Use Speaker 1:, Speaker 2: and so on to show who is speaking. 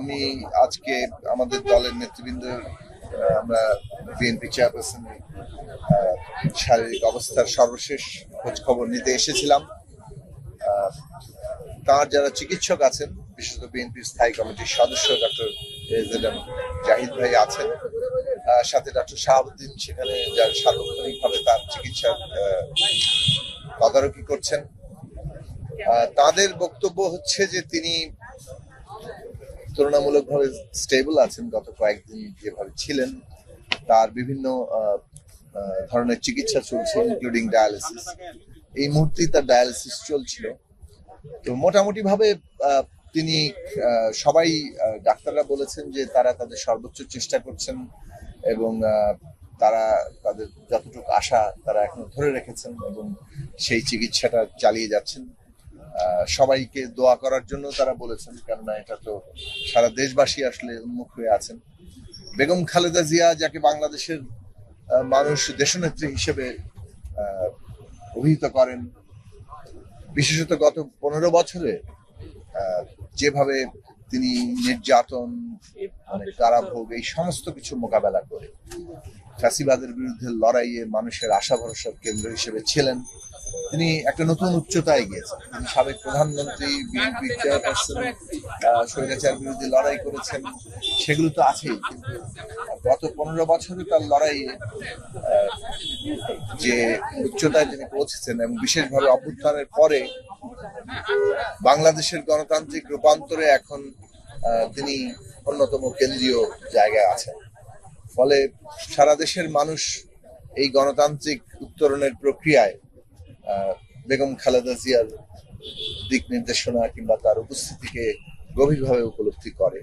Speaker 1: আমি আজকে আমাদের দলের নেতৃবৃন্দ আহ, আমরা বিএনপি চেয়ারপারসন শারীরিক অবস্থার সর্বশেষ খোঁজ খবর নিতে এসেছিলাম। তার যারা চিকিৎসক আছেন বিশেষত বিএনপির স্থায়ী কমিটির সদস্য ডক্টর জাহিদ ভাই আছেন সাথে ডক্টর শাহাবুদ্দিন সেখানে যার সার্বক্ষণিকভাবে তার চিকিৎসার তদারকি করছেন। তাদের বক্তব্য হচ্ছে যে তিনি তুলনামূলকভাবে স্টেবল আছেন, গত কয়েকদিন যেভাবে ছিলেন, তার বিভিন্ন ধরনের চিকিৎসা চলছে ইনক্লুডিং ডায়ালিসিস এই মুহূর্তে তার ডায়ালিসিস চলছিল। তো মোটামুটি ভাবে তিনি সবাই ডাক্তাররা বলেছেন যে তারা তাদের সর্বোচ্চ চেষ্টা করছেন এবং তারা তাদের যতটুকু আশা তারা এখনও ধরে রেখেছেন এবং সেই চিকিৎসাটা চালিয়ে যাচ্ছেন। সবাইকে দোয়া করার জন্য তারা বলেছেন, কেননা এটা তো সারা দেশবাসী আসলে উন্মুখ হয়ে আছেন। বেগম খালেদা জিয়া, যাকে বাংলাদেশের মানুষ দেশনেত্রী হিসেবে অভিহিত করেন, বিশেষত গত পনেরো বছরে যেভাবে তিনি নির্যাতন মানে কারাভোগ, এই সমস্ত কিছু মোকাবেলা করে, ফ্যাসিবাদের বিরুদ্ধে লড়াইয়ে মানুষের আশা ভরসার কেন্দ্র হিসেবে ছিলেন। তিনি একটা নতুন উচ্চতায় গিয়েছেন। তিনি সাবেক প্রধানমন্ত্রী বিএনপি চেয়ারপারসন স্বৈরাচার বিরুদ্ধে লড়াই করেছেন সেগুলো তো আছেই কিন্তু গত পনেরো বছরে তার লড়াইয়ে আহ, যে উচ্চতায় তিনি পৌঁছেছেন এবং বিশেষভাবে অভ্যুত্থানের পরে বাংলাদেশের গণতান্ত্রিক রূপান্তরে এখন তিনি অন্যতম কেন্দ্রীয় জায়গায় আছেন। ফলে সারা দেশের মানুষ এই গণতান্ত্রিক উত্তরণের প্রক্রিয়ায় বেগম খালেদা জিয়ার দিক নির্দেশনা কিংবা তার উপস্থিতিকে গভীরভাবে উপলব্ধি করে।